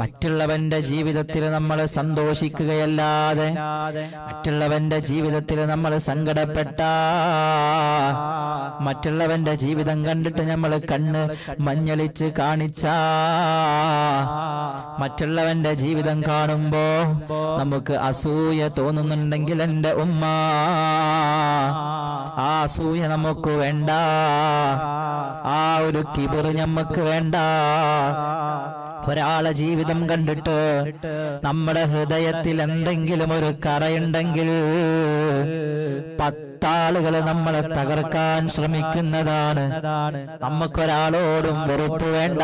മറ്റുള്ളവന്റെ ജീവിതത്തിൽ നമ്മൾ സന്തോഷിക്കുകയല്ലാതെ മറ്റുള്ളവന്റെ ജീവിതത്തിൽ നമ്മൾ സങ്കടപ്പെട്ട. മറ്റുള്ളവന്റെ ജീവിതം കണ്ടിട്ട് നമ്മൾ കണ്ണ് മഞ്ഞളിച്ച് കാണിച്ച. മറ്റുള്ളവന്റെ ജീവിതം കാണുമ്പോ നമുക്ക് അസൂയ തോന്നുന്നുണ്ടെങ്കിൽ എന്റെ ഉമ്മ ആ അസൂയ നമുക്ക് വേണ്ട. ആ ഒരു കിബിറ് നമുക്ക് വേണ്ട. ഒരാളെ ജീവിതം കണ്ടിട്ട് നമ്മുടെ ഹൃദയത്തിൽ എന്തെങ്കിലും ഒരു കറയുണ്ടെങ്കിൽ പത്താളുകൾ നമ്മളെ തകർക്കാൻ ശ്രമിക്കുന്നതാണ്. നമുക്കൊരാളോടും വെറുപ്പ് വേണ്ട.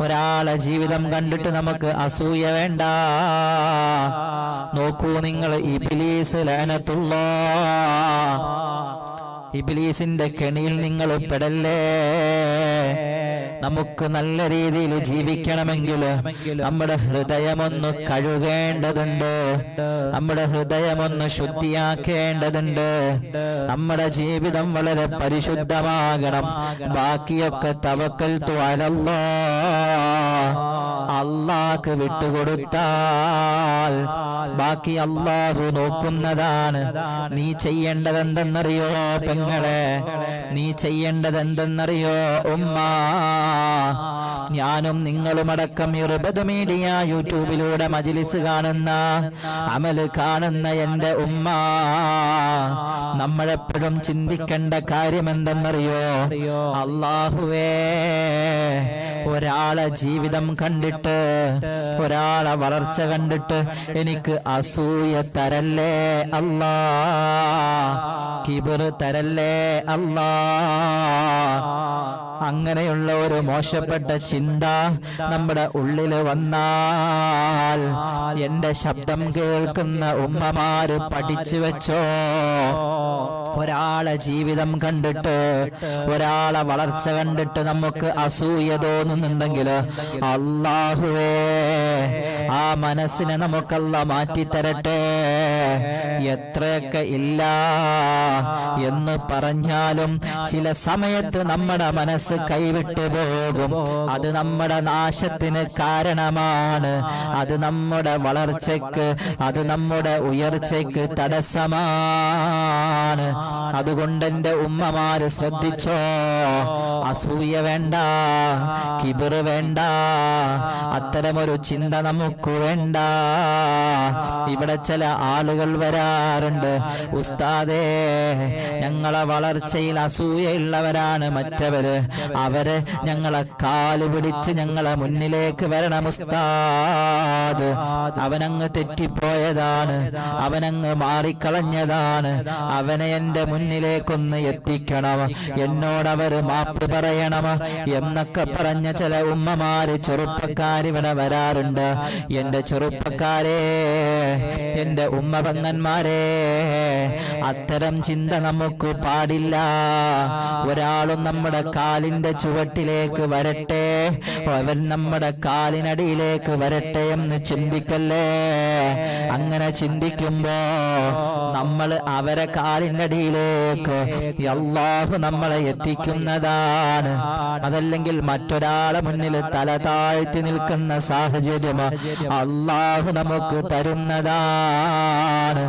ഒരാളെ ജീവിതം കണ്ടിട്ട് നമുക്ക് അസൂയ വേണ്ട. നോക്കൂ നിങ്ങൾ ഇബിലീസ് ലാനത്തുള്ള. ഇബിലീസിന്റെ കെണിയിൽ നിങ്ങൾ പെടല്ലേ? നമുക്ക് നല്ല രീതിയിൽ ജീവിക്കണമെങ്കിൽ നമ്മുടെ ഹൃദയമൊന്ന് കഴുകേണ്ടതുണ്ട്. നമ്മുടെ ഹൃദയമൊന്ന് ശുദ്ധിയാക്കേണ്ടതുണ്ട്. നമ്മുടെ ജീവിതം വളരെ പരിശുദ്ധമാകണം. ബാക്കിയൊക്കെ തവക്കൽ തോലല്ലോ അള്ളാക്ക് വിട്ടുകൊടുത്താൽ ബാക്കി അള്ളാഹു നോക്കുന്നതാണ്. നീ ചെയ്യേണ്ടത് എന്തെന്നറിയോ പെങ്ങളെ നീ ചെയ്യേണ്ടത് എന്തെന്നറിയോ ഉമ്മ ഞാനും നിങ്ങളുമടക്കം ഇരുപത് മീഡിയ യൂട്യൂബിലൂടെ മജിലിസ് കാണുന്ന അമൽ കാണുന്ന എന്റെ ഉമ്മ. നമ്മളെപ്പോഴും ചിന്തിക്കേണ്ട കാര്യം എന്തെന്നറിയോ അള്ളാഹുവേ ഒരാളെ ജീവിതം കണ്ടിട്ട് ഒരാളെ വളർച്ച കണ്ടിട്ട് എനിക്ക് അസൂയ തരല്ലേ? അല്ലാ കിബിർ തരല്ലേ? അല്ലാ അങ്ങനെയുള്ള ഒരു മോശപ്പെട്ട ചിന്ത നമ്മുടെ ഉള്ളിൽ വന്നാൽ എന്റെ ശബ്ദം കേൾക്കുന്ന ഉമ്മമാര് പഠിച്ചു വെച്ചോ? ഒരാളെ ജീവിതം കണ്ടിട്ട് ഒരാളെ വളർച്ച കണ്ടിട്ട് നമുക്ക് അസൂയ തോന്നുന്നുണ്ടെങ്കിൽ അള്ളാഹുവേ ആ മനസ്സിനെ നമുക്കല്ല മാറ്റിത്തരട്ടെ. എത്രയൊക്കെ ഇല്ല എന്ന് പറഞ്ഞാലും ചില സമയത്ത് നമ്മുടെ മനസ്സ് കൈവിട്ടു പോകും. അത് നമ്മുടെ നാശത്തിന് കാരണമാണ്. അത് നമ്മുടെ വളർച്ചയ്ക്ക് അത് നമ്മുടെ ഉയർച്ചയ്ക്ക് തടസ്സമാണ്. അതുകൊണ്ട് എന്റെ ഉമ്മമാര് ശ്രദ്ധിച്ചോ? അസൂയ വേണ്ട കിബിർ വേണ്ട അത്തരമൊരു ചിന്ത നമുക്ക് വേണ്ട. ഇവിടെ ചില ആളുകൾ വരാറുണ്ട്. ഉസ്താദേ ഞങ്ങളെ വളർച്ചയിൽ അസൂയയുള്ളവരാണ് മറ്റവര്. അവരെ ഞങ്ങളെ കാൽ പിടിച്ച് ഞങ്ങളെ മുന്നിലേക്ക് വരണം ഉസ്താദ്. അവനങ്ങ് തെറ്റിപ്പോയതാണ്. അവനങ്ങ് മാറിക്കളഞ്ഞതാണ്. അവനെ എന്റെ മുന്നിലേക്കൊന്ന് എത്തിക്കണം. എന്നോടവർ മാപ്പ് പറയണം എന്നൊക്കെ പറഞ്ഞ ചില ഉമ്മമാര് ചെറുപ്പക്കാരിവിടെ വരാറുണ്ട്. എന്റെ ചെറുപ്പക്കാരെ എന്റെ ഉമ്മ പെങ്ങന്മാരെ അത്തരം ചിന്ത നമുക്ക് പാടില്ല. ഒരാളും നമ്മുടെ കാലിന്റെ ചുവട്ടിലേക്ക് വരട്ടെ. അവൻ നമ്മുടെ കാലിനടിയിലേക്ക് വരട്ടെ എന്ന് ചിന്തിക്കല്ലേ? അങ്ങനെ ചിന്തിക്കുമ്പോ നമ്മൾ അവരെ കാലിനടിയിലേക്ക് അടിയിലേക്ക് നമ്മളെ എത്തിക്കുന്നതാണ്. അതല്ലെങ്കിൽ മറ്റൊരാളെ മുന്നിൽ തല താഴ്ത്തി നിൽക്കുന്ന സാഹചര്യം അള്ളാഹു നമുക്ക് തരുന്നതാണ്.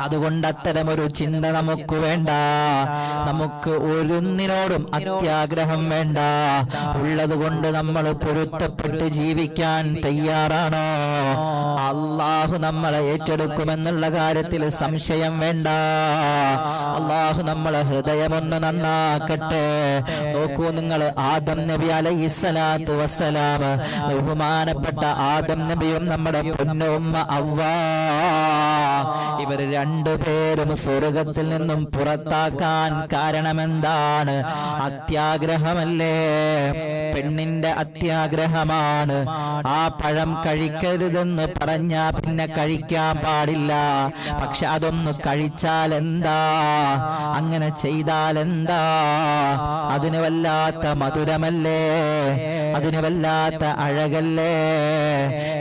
അതുകൊണ്ട് അത്തരം ഒരു ചിന്ത നമുക്ക് വേണ്ട. നമുക്ക് ഒരുന്നിനോടും അത്യാഗ്രഹം വേണ്ട. ഉള്ളത് കൊണ്ട് നമ്മൾ പൊരുത്തപ്പെട്ട് ജീവിക്കാൻ തയ്യാറാണോ? അള്ളാഹു നമ്മളെ ഏറ്റെടുക്കുമെന്നുള്ള കാര്യത്തിൽ സംശയം വേണ്ട. അള്ളാഹു നമ്മളെ ഹൃദയമൊന്ന് നന്നാക്കട്ടെ. നോക്കൂ നിങ്ങൾ ആദം നബി അലൈസലാത്തു വസ്സലാം. ബഹുമാനപ്പെട്ട ആദം നബിയും നമ്മുടെ പൊന്നുമ്മ അവ്വ. ഇവർ രണ്ടുപേരും സ്വർഗത്തിൽ നിന്നും പുറത്താക്കാൻ കാരണമെന്താണ്? അത്യാഗ്രഹമല്ലേ? പെണ്ണിന്റെ അത്യാഗ്രഹമാണ്. ആ പഴം കഴിക്കരുതെന്ന് പറഞ്ഞാ പിന്നെ കഴിക്കാൻ പാടില്ല. പക്ഷെ അതൊന്ന് കഴിച്ചാൽ എന്താ അങ്ങനെ ചെയ്താൽ എന്താ അതിന് വല്ലാത്ത മധുരമല്ലേ? അതിന് വല്ലാത്ത അഴകല്ലേ?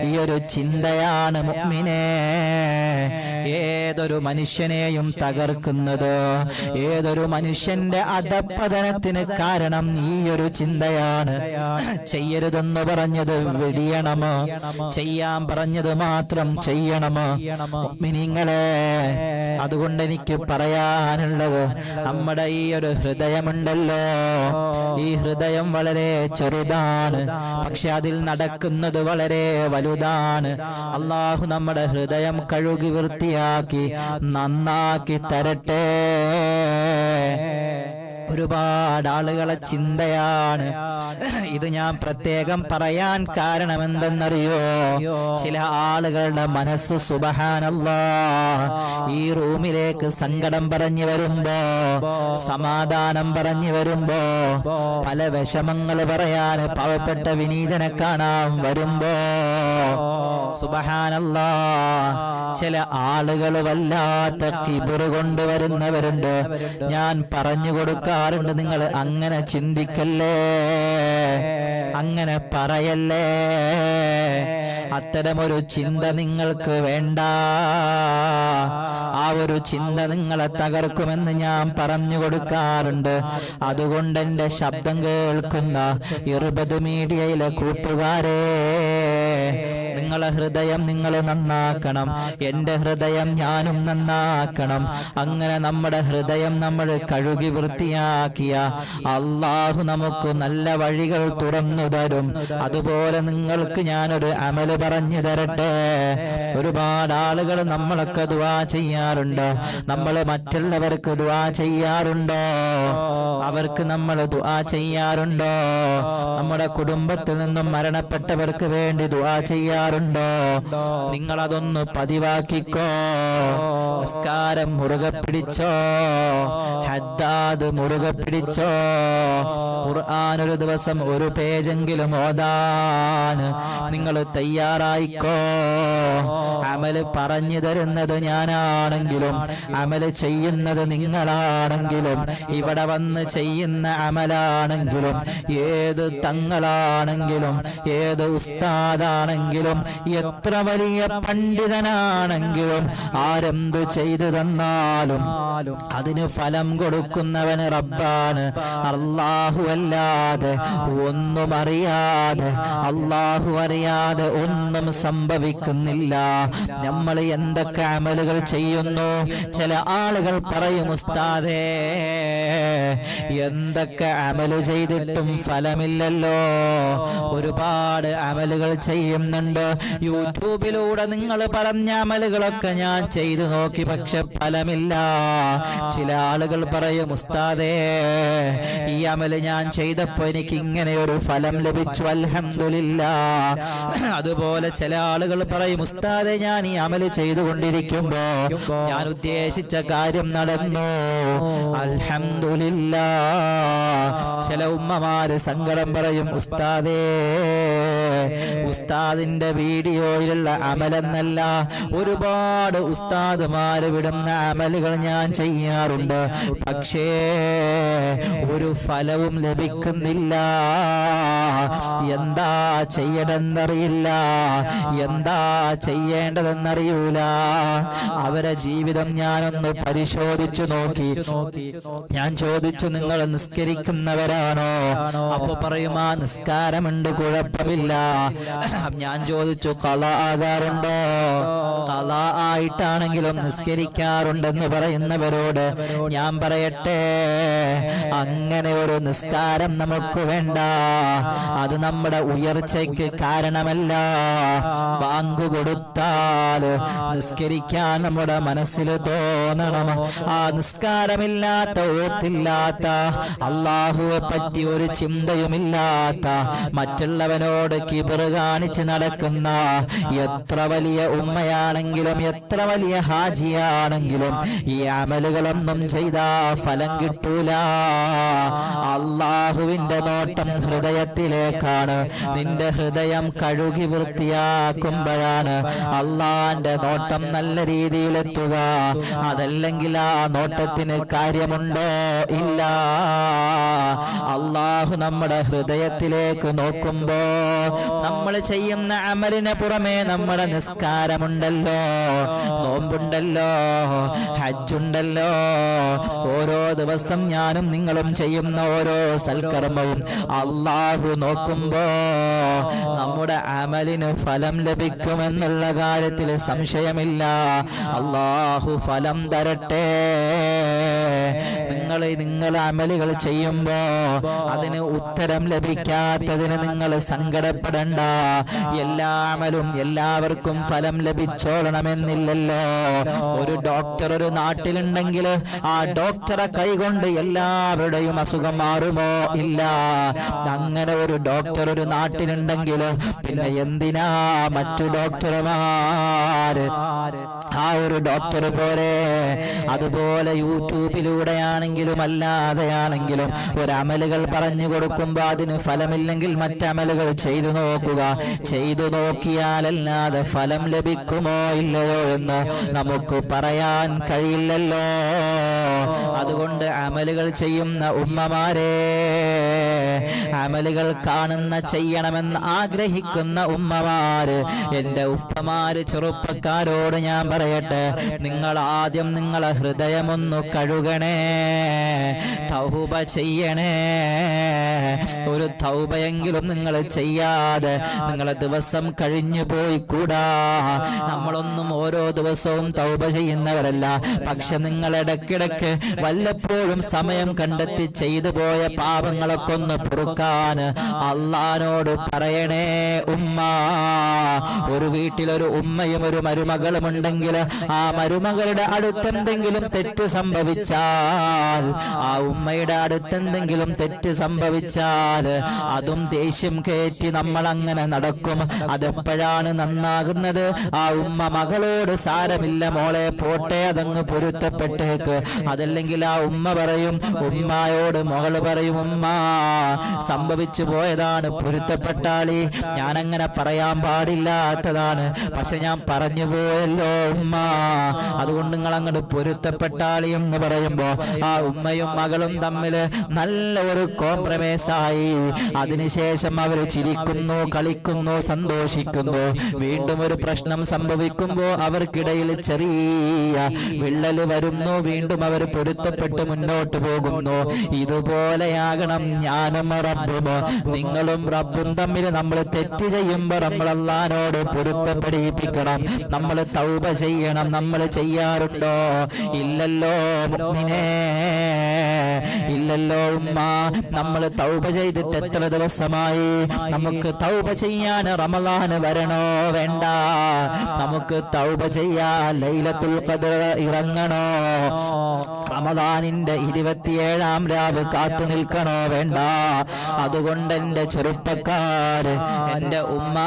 ഈ ഒരു ചിന്തയാണ് മുമ്മിനെ. ഏതൊരു മനുഷ്യനെയും തകർക്കുന്നത്? ഏതൊരു മനുഷ്യന്റെ അധപ്പതനത്തിന് കാരണം ഈ ഒരു ചിന്തയാണ്. ചെയ്യരുതെന്ന് പറഞ്ഞത് വെടിയണം ചെയ്യാൻ പറഞ്ഞത് മാത്രം ചെയ്യണമോ? മിനിങ്ങളെ അതുകൊണ്ട് എനിക്ക് പറയാനുള്ളത് നമ്മുടെ ഈ ഒരു ഹൃദയമുണ്ടല്ലോ. ഈ ഹൃദയം വളരെ ചെറുതാണ്. പക്ഷെ അതിൽ നടക്കുന്നത് വളരെ വലുതാണ്. അള്ളാഹു നമ്മുടെ ഹൃദയം കഴുകി വൃത്തിയാക്കി നന്നാക്കി തരട്ടെ. है ഒരുപാട് ആളുകളെ ചിന്തയാണ്. ഇത് ഞാൻ പ്രത്യേകം പറയാൻ കാരണം എന്തെന്നറിയോ ചില ആളുകളുടെ മനസ്സ് സുബഹാനല്ല ഈ റൂമിലേക്ക് സങ്കടം പറഞ്ഞു വരുമ്പോ സമാധാനം പറഞ്ഞു വരുമ്പോ പല വിഷമങ്ങൾ പറയാൻ പാവപ്പെട്ട വിനീതനെ കാണാൻ വരുമ്പോ സുബഹാനല്ല ചില ആളുകൾ വല്ലാത്ത കിബിറ് കൊണ്ടുവരുന്നവരുണ്ട്. ഞാൻ പറഞ്ഞു കൊടുക്കാറുണ്ട് നിങ്ങൾ അങ്ങനെ ചിന്തിക്കല്ലേ? അങ്ങനെ പറയല്ലേ? അത്തരമൊരു ചിന്ത നിങ്ങൾക്ക് വേണ്ട. ആ ഒരു ചിന്ത നിങ്ങളെ തകർക്കുമെന്ന് ഞാൻ പറഞ്ഞു കൊടുക്കാറുണ്ട്. അതുകൊണ്ട് എന്റെ ശബ്ദം കേൾക്കുന്ന ഇരുപത് മീഡിയയിലെ കൂട്ടുകാരെ നിങ്ങളെ ഹൃദയം നിങ്ങൾ നന്നാക്കണം. എന്റെ ഹൃദയം ഞാനും നന്നാക്കണം. അങ്ങനെ നമ്മുടെ ഹൃദയം നമ്മൾ കഴുകി വൃത്തിയാക്കിയ അള്ളാഹു നമുക്ക് നല്ല വഴികൾ തുറന്നു തരും. അതുപോലെ നിങ്ങൾക്ക് ഞാനൊരു അമൽ പറഞ്ഞു തരട്ടെ. ഒരുപാട് ആളുകൾ നമ്മളൊക്കെ ദുവാ ചെയ്യാറുണ്ട്. നമ്മൾ മറ്റുള്ളവർക്ക് ദുവാ ചെയ്യാറുണ്ടോ? അവർക്ക് നമ്മൾ ദുവാ ചെയ്യാറുണ്ടോ? നമ്മുടെ കുടുംബത്തിൽ നിന്നും മരണപ്പെട്ടവർക്ക് വേണ്ടി ദുവാ ചെയ്യാറുണ്ടോ? നിങ്ങൾ അതൊന്ന് പതിവാക്കിക്കോ. നിസ്കാരം മുറുകെ പിടിച്ചോ. ഹദ്ദാദ് മുറുകെ പിടിച്ചോ? ഖുർആൻ ഒരു ദിവസം ഒരു പേജെങ്കിലും ഓതാൻ നിങ്ങൾ തയ്യാറായിക്കോ? അമൽ പറഞ്ഞു തരുന്നത് ഞാനാണെങ്കിലും അമൽ ചെയ്യുന്നത് നിങ്ങളാണെങ്കിലും ഇവിടെ വന്ന് ചെയ്യുന്ന അമലാണെങ്കിലും ഏത് തങ്ങളാണെങ്കിലും ഏത് ഉസ്താദാണെങ്കിലും എത്ര വലിയ പണ്ഡിതനാണെങ്കിലും ആരെന്തു ചെയ്തു തന്നാലും അതിന് ഫലം കൊടുക്കുന്നവന് റബ്ബാണ് അള്ളാഹു അല്ലാതെ ഒന്നും അറിയാതെ അള്ളാഹു അറിയാതെ ഒന്നും സംഭവിക്കുന്നില്ല. നമ്മൾ എന്തൊക്കെ അമലുകൾ ചെയ്യുന്നു? ചില ആളുകൾ പറയും ഉസ്താദേ എന്തൊക്കെ അമൽ ചെയ്തിട്ടും ഫലമില്ലല്ലോ. ഒരുപാട് അമലുകൾ ചെയ്യുന്നുണ്ട്. യൂട്യൂബിലൂടെ നിങ്ങൾ പറഞ്ഞ അമലുകളൊക്കെ ഞാൻ ചെയ്തു നോക്കി പക്ഷെ ഫലമില്ല. ചില ആളുകൾ പറയും ഉസ്താദേ ഈ അമൽ ഞാൻ ചെയ്തപ്പോ എനിക്ക് ഇങ്ങനെ ഒരു ഫലം ലഭിച്ചു. അലഹമില്ല അതുപോലെ ചില ആളുകൾ പറയും ഉസ്താദെ ഞാൻ ഈ അമൽ ചെയ്തുകൊണ്ടിരിക്കുമ്പോ ഞാൻ ഉദ്ദേശിച്ച കാര്യം നടന്നു. അലഹമില്ല ചില ഉമ്മമാര് സങ്കടം പറയും ഉസ്താദേ ഉസ്താദിന്റെ വീഡിയോയിലുള്ള അമലെന്നല്ല. ഒരുപാട് ഉസ്താദുമാര് വിടുന്ന അമലുകൾ ഞാൻ ചെയ്യാറുണ്ട്. പക്ഷേ ഒരു ഫലവും ലഭിക്കുന്നില്ല. എന്താ ചെയ്യണമെന്നറിയില്ല. എന്താ ചെയ്യേണ്ടതെന്നറിയൂല. അവരെ ജീവിതം ഞാനൊന്ന് പരിശോധിച്ചു നോക്കി. ഞാൻ ചോദിച്ചു നിങ്ങൾ നിസ്കരിക്കുന്നവരാണോ? അപ്പൊ പറയും ആ നിസ്കാരമുണ്ട് കുഴപ്പമില്ല. ഞാൻ ചോദിച്ചു കള ആകാറുണ്ടോ? കള ആയിട്ടാണെങ്കിലും നിസ്കരിക്കാറുണ്ടെന്ന് പറയുന്നവരോട് ഞാൻ പറയട്ടെ. അങ്ങനെ ഒരു നിസ്കാരം നമുക്ക് വേണ്ട. അത് നമ്മുടെ ഉയർച്ചയ്ക്ക് കാരണമല്ല. ബാങ്ക് കൊടുത്താൽ നിസ്കരിക്കാൻ നമ്മുടെ മനസ്സിൽ തോന്നണം. ആ നിസ്കാരമില്ലാത്ത ഓത്തില്ലാത്ത അള്ളാഹുവെ പറ്റി ഒരു ചിന്തയുമില്ലാത്ത മറ്റുള്ളവനോട് കിബർ കാണിച്ച് നടക്കുന്ന എത്ര വലിയ ഉമ്മയാണെങ്കിലും എത്ര വലിയ ഹാജിയാണെങ്കിലും ഈ അമലുകളൊന്നും ചെയ്താ ഫലം കിട്ടൂല അള്ളാഹുവിന്റെ നോട്ടം ഹൃദയത്തിലേക്കാണ്. നിന്റെ ഹൃദയം ഹൃദയം കഴുകി വൃത്തിയാക്കുമ്പോഴാണ് അള്ളാന്റെ നോട്ടം നല്ല രീതിയിലെത്തുക. അതല്ലെങ്കിൽ ആ നോട്ടത്തിന് കാര്യമുണ്ടോ? ഇല്ല. അള്ളാഹു നമ്മുടെ ഹൃദയത്തിലേക്ക് നോക്കുമ്പോ നമ്മൾ ചെയ്യുന്ന അമലിന് പുറമെ നമ്മുടെ നിസ്കാരമുണ്ടല്ലോ. നോമ്പുണ്ടല്ലോ. ഹജ്ജുണ്ടല്ലോ. ഓരോ ദിവസം ഞാനും നിങ്ങളും ചെയ്യുന്ന ഓരോ സൽക്കർമ്മവും അള്ളാഹു നോക്കുമ്പോ നമ്മുടെ അമലിന് ഫലം ലഭിക്കുമെന്നുള്ള കാര്യത്തിൽ സംശയമില്ല. അള്ളാഹു ഫലം തരട്ടെ. നിങ്ങൾ നിങ്ങൾ അമലുകൾ ചെയ്യുമ്പോ അതിന് ഉത്തരം ലഭിക്കാത്തതിന് നിങ്ങൾ സങ്കടപ്പെടണ്ട. എല്ലാ അമലും എല്ലാവർക്കും ഫലം ലഭിച്ചോളണമെന്നില്ലല്ലോ. ഒരു ഡോക്ടർ ഒരു നാട്ടിലുണ്ടെങ്കിൽ ആ ഡോക്ടറെ കൈകൊണ്ട് എല്ലാവരുടെയും അസുഖം മാറുമോ? ഇല്ല. അങ്ങനെ ഒരു ഡോക്ടർ ഒരു നാട്ടിലുണ്ടെങ്കിൽ പിന്നെ എന്തിനാ മറ്റു ഡോക്ടർമാര് ആ ഒരു ഡോക്ടർ പോലെ അതുപോലെ യൂട്യൂബിലൂടെയാണെങ്കിലും അല്ലാതെയാണെങ്കിലും ഒരു അമലുകൾ പറഞ്ഞു കൊടുക്കുമ്പോൾ അതിന് ഫലമില്ലെങ്കിൽ മറ്റമലുകൾ ചെയ്തു നോക്കുക. ചെയ്തു നോക്കിയാലല്ലാതെ ഫലം ലഭിക്കുമോ ഇല്ലയോ എന്ന് നമുക്ക് പറയാൻ കഴിയില്ലല്ലോ. അതുകൊണ്ട് അമലുകൾ ചെയ്യുന്ന ഉമ്മമാരെ അമലുകൾ കാണുന്ന ചെയ്യണമെന്ന് ആഗ്രഹിക്കുന്ന ഉമ്മമാര് എന്റെ ഉപ്പമാര് ചെറുപ്പക്കാരോട് ഞാൻ പറയട്ടെ നിങ്ങൾ ആദ്യം നിങ്ങളെ ഹൃദയമൊന്നു കഴുകണേ. തൗബ ചെയ്യണേ. ഒരു തൗബയെങ്കിലും നിങ്ങൾ ചെയ്യാതെ നിങ്ങളെ ദിവസം കഴിഞ്ഞു പോയി കൂടാ നമ്മളൊന്നും ഓരോ ദിവസവും തൗബ ചെയ്യുന്നവരല്ല. പക്ഷെ നിങ്ങൾ ഇടക്കിടക്ക് വല്ലപ്പോഴും സമയം കണ്ടെത്തി ചെയ്തു പോയ പാപങ്ങളൊക്കെ ഒന്ന് പൊറുക്കാൻ അള്ളഹാനോട് പറയണേ ഉമ്മ ഒരു വീട്ടിലൊരു ഉമ്മയും ഒരു മരുമകളും ഉണ്ടെങ്കിൽ ആ മരുമകളുടെ അടുത്തെന്തെങ്കിലും തെറ്റ് സംഭവിച്ചാൽ ആ ഉമ്മയുടെ അടുത്തെന്തെങ്കിലും തെറ്റ് സംഭവിച്ചാൽ അതും ദേഷ്യം കയറ്റി നമ്മൾ അങ്ങനെ നടക്കും. അതെപ്പോഴാണ് നന്നാകുന്നത്? ആ ഉമ്മ മകളോട് സാരമില്ല മോളെ പോട്ടെ അതങ്ങ് പൊരുത്തപ്പെട്ടേക്ക്. അതല്ലെങ്കിൽ ആ ഉമ്മ പറയും ഉമ്മയോട് മകൾ പറയും ഉമ്മ സംഭവിച്ചു പോയതാണ് പൊരുത്തപ്പെട്ടാളി ഞാനങ്ങനെ പറയാൻ പാടില്ലാത്തതാണ്. പക്ഷെ ഞാൻ പറഞ്ഞു പോയല്ലോ ഉമ്മ. അതുകൊണ്ട് നിങ്ങൾ അങ്ങോട്ട് പൊരുത്തപ്പെട്ടാളി എന്ന് പറയുമ്പോ ആ ഉമ്മയും മകളും തമ്മിൽ നല്ല ഒരു കോംപ്രമൈസ് ആയി. അതിനുശേഷം അവർ ചിരിക്കുന്നു കളിക്കുന്നു സന്തോഷിക്കുന്നു. വീണ്ടും ഒരു പ്രശ്നം സംഭവിക്കുമ്പോൾ അവർക്കിടയിൽ ചെറിയ വിള്ളൽ വരുന്നു. വീണ്ടും അവർ പൊരുത്തപ്പെട്ട് മുന്നോട്ട് പോകുന്നു. ഇതുപോലെയാകണം ഞാനും റബ്ബും. നിങ്ങളും റബ്ബും തമ്മിൽ നമ്മൾ തെറ്റ് ചെയ്യുമ്പോൾ നമ്മൾ അള്ളഹാനോട് പൊരുത്തപ്പെടിപ്പിക്കണം. നമ്മൾ തൗബ ചെയ്യണം. നമ്മൾ ചെയ്യാറുണ്ടോ? ഇല്ലല്ലോ ഇല്ലല്ലോ ഉമ്മ നമ്മൾ തൗപ ചെയ്തിട്ട് എത്ര ദിവസമായി? നമുക്ക് തൗപ ചെയ്യാൻ റമലാന് വരണോ? വേണ്ട. നമുക്ക് തൗപ ചെയ്യാ ലൈലത്തുൽ ഖദർ ഇറങ്ങണോ? റമദാനിന്റെ ഇരുപത്തിയേഴാം രാവ് കാത്തു നിൽക്കണോ? വേണ്ട. അതുകൊണ്ട് എന്റെ ചെറുപ്പക്കാര് എന്റെ ഉമ്മ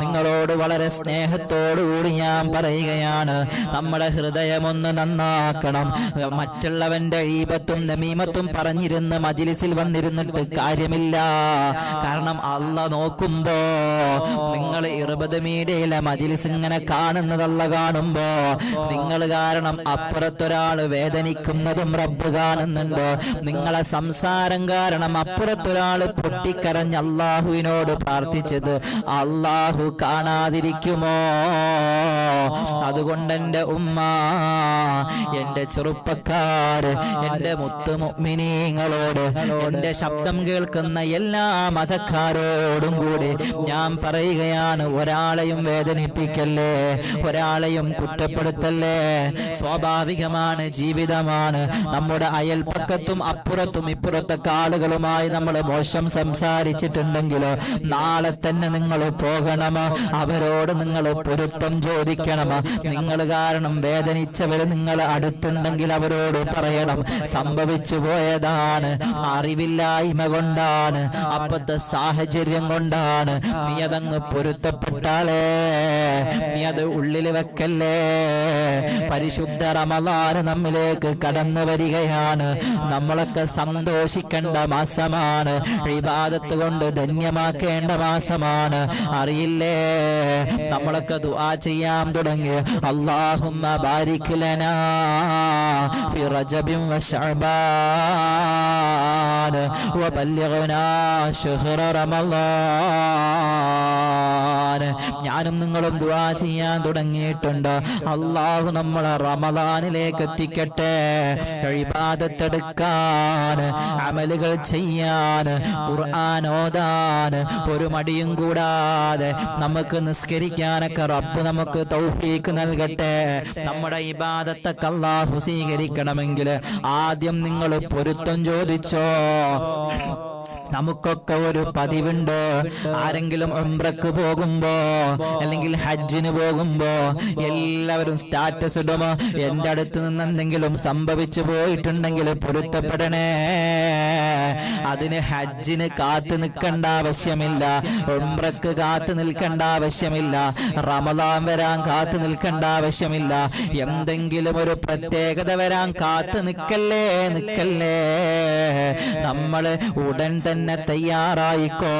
നിങ്ങളോട് വളരെ സ്നേഹത്തോടുകൂടി ഞാൻ പറയുകയാണ്. നമ്മുടെ ഹൃദയമൊന്ന് നന്നാക്കണം. മറ്റുള്ളവന്റെ ഈപത്തും നമീമത്തും പറഞ്ഞിരുന്ന് മജിലിസിൽ വന്നിരുന്നിട്ട് കാര്യമില്ല. കാരണം അല്ല നോക്കുമ്പോ നിങ്ങൾ ഇറുപത് മീഡിയയിലെ മജിലിസ് ഇങ്ങനെ കാണുന്നതല്ല കാണുമ്പോ നിങ്ങൾ കാരണം അപ്പുറത്തൊരാൾ വേദനിക്കുന്നതും റബ്ബ് കാണുന്നുണ്ട്. നിങ്ങളെ സംസാരം കാരണം അപ്പുറത്തൊരാൾ പൊട്ടിക്കരഞ്ഞ് അള്ളാഹുവിനോട് പ്രാർത്ഥിച്ചത് അള്ളാഹു കാണാതിരിക്കുമോ? അതുകൊണ്ട് എന്റെ ഉമ്മ എന്റെ ചെറുപ്പക്കാര് എന്റെ മുത്തുമുഗ്മിനീങ്ങളോട് എന്റെ ശബ്ദം കേൾക്കുന്ന എല്ലാ മതക്കാരോടും കൂടി ഞാൻ പറയുകയാണ് ഒരാളെയും വേദനിപ്പിക്കല്ലേ? ഒരാളെയും കുറ്റപ്പെടുത്തല്ലേ? സ്വാഭാവികമാണ് ജീവിതമാണ്. നമ്മുടെ അയൽപ്പക്കത്തും അപ്പുറത്തും ഇപ്പുറത്തൊക്കെ ആളുകളുമായി നമ്മൾ മോശം സംസാരിച്ചിട്ടുണ്ടെങ്കിലോ നാളെ തന്നെ നിങ്ങൾ പോകണം അവരോട് നിങ്ങൾ പൊരുത്തം ചോദിക്കണം നിങ്ങൾ കാരണം വേദനിച്ചവർ നിങ്ങൾ അടുത്തുണ്ടെങ്കിൽ അവർ അവരോട് പറയണം സംഭവിച്ചു പോയതാണ് അറിവില്ലായ്മ കൊണ്ടാണ് അപ്പത്തെ സാഹചര്യം കൊണ്ടാണ് നീ അതങ്ങ് പൊരുത്തപ്പെട്ടാലേ നീ അത് ഉള്ളിൽ വെക്കല്ലേ പരിശുദ്ധ റമവാന് നമ്മിലേക്ക് കടന്നു വരികയാണ് നമ്മളൊക്കെ സന്തോഷിക്കേണ്ട മാസമാണ് വിവാദത്ത് കൊണ്ട് ധന്യമാക്കേണ്ട മാസമാണ് അറിയില്ലേ നമ്മളൊക്കെ ദുആ ചെയ്യാൻ തുടങ്ങി അല്ലാഹുമ്മ ബാരിക് ലനാ رجب وشعبان. وبلغنا شهر رمضان. ഞാനും നിങ്ങളും ദുവാ ചെയ്യാൻ തുടങ്ങിയിട്ടുണ്ട്. അള്ളാഹു നമ്മളെ റമദാനിലേക്ക് എത്തിക്കട്ടെ. കഴിപാതത്തെടുക്കാൻ അമലുകൾ ചെയ്യാൻ ഖുർആൻ ഓതാൻ ഒരു മടിയും കൂടാതെ നമുക്ക് നിസ്കരിക്കാനൊക്കെ റബ്ബ് നമുക്ക് തൗഫീക്ക് നൽകട്ടെ. നമ്മുടെ ഇബാദത്തൊക്കെ അള്ളാഹു സ്വീകരിക്കണമെങ്കിൽ ആദ്യം നിങ്ങൾ പൊരുത്തം ചോദിച്ചോ. നമുക്കൊക്കെ ഒരു പതിവുണ്ട്. ആരെങ്കിലും ഉംറക്ക് പോകുമ്പോ അല്ലെങ്കിൽ ഹജ്ജിന് പോകുമ്പോ എല്ലാവരും സ്റ്റാറ്റസ് ഇടുമോ എന്റെ അടുത്ത് നിന്ന് എന്തെങ്കിലും സംഭവിച്ചു പോയിട്ടുണ്ടെങ്കിൽ പൊരുത്തപ്പെടണേ. അതിന് ഹജ്ജിന് കാത്തു നിൽക്കേണ്ട ആവശ്യമില്ല. ഉംറക്ക് കാത്തു നിൽക്കേണ്ട ആവശ്യമില്ല. റമദാൻ വരാൻ കാത്തു നിൽക്കേണ്ട ആവശ്യമില്ല. എന്തെങ്കിലും ഒരു പ്രത്യേകത വരാൻ കാത്തു നിൽക്കല്ലേ നിൽക്കല്ലേ. നമ്മൾ ഉടൻ തന്നെ തയ്യാറായിക്കോ?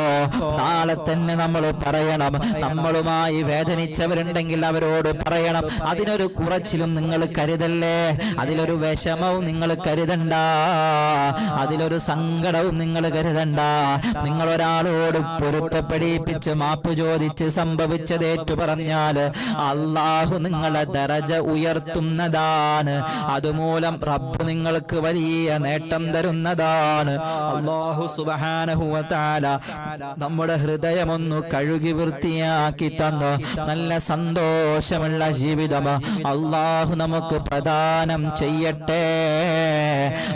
നാളെ തന്നെ നമ്മൾ പറയണം. നമ്മളുമായി വേദനിച്ചവരുണ്ടെങ്കിൽ അവരോട് പറയണം. അതിനൊരു കുറച്ചിലും നിങ്ങൾ കരുതല്ലേ? അതിലൊരു വിഷമവും നിങ്ങൾ കരുതണ്ട. അതിലൊരു സങ്കടവും നിങ്ങൾ കരുതണ്ട. നിങ്ങൾ ഒരാളോട് പൊരുത്തപ്പെടിപ്പിച്ച് മാപ്പ് ചോദിച്ച് സംഭവിച്ചത് ഏറ്റു പറഞ്ഞാൽ അള്ളാഹു നിങ്ങളെ ദരജ ഉയർത്തുന്നതാണ്. അതുമൂലം റബ്ബ് നിങ്ങൾക്ക് വലിയ നേട്ടം തരുന്നതാണ്. അള്ളാഹു നമ്മുടെ ഹൃദയമൊന്നു കഴുകി വൃത്തിയാക്കി തന്ന്. നല്ല സന്തോഷമുള്ള ജീവിതം അള്ളാഹു നമുക്ക് പ്രദാനം ചെയ്യട്ടെ.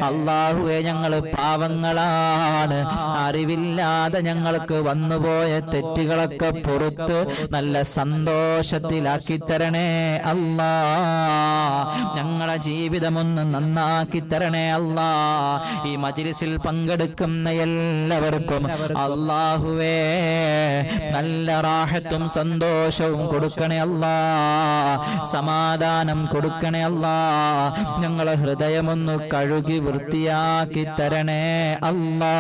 അള്ളാഹുവെ ഞങ്ങൾ പാവങ്ങളാണ്. അറിവില്ലാതെ ഞങ്ങൾക്ക് വന്നുപോയ തെറ്റുകളൊക്കെ പുറത്ത് നല്ല സന്തോഷത്തിലാക്കി തരണേ അല്ലാ. ഞങ്ങളെ ജീവിതമൊന്ന് നന്നാക്കി തരണേ അല്ലാ. ഈ മജിലിസിൽ പങ്കെടുക്കുന്ന എല്ലാവർക്കും അള്ളാഹുവേ നല്ല റാഹത്തും സന്തോഷവും കൊടുക്കണേ അല്ലാ. സമാധാനം കൊടുക്കണേ അല്ലാ. ഞങ്ങളെ ഹൃദയമൊന്ന് കഴുകി വൃത്തിയാക്കി തരണേ അല്ലാ.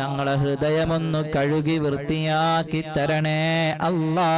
ഞങ്ങളെ ഹൃദയമൊന്ന് കഴുകി വൃത്തിയാക്കി തരണേ അല്ലാ.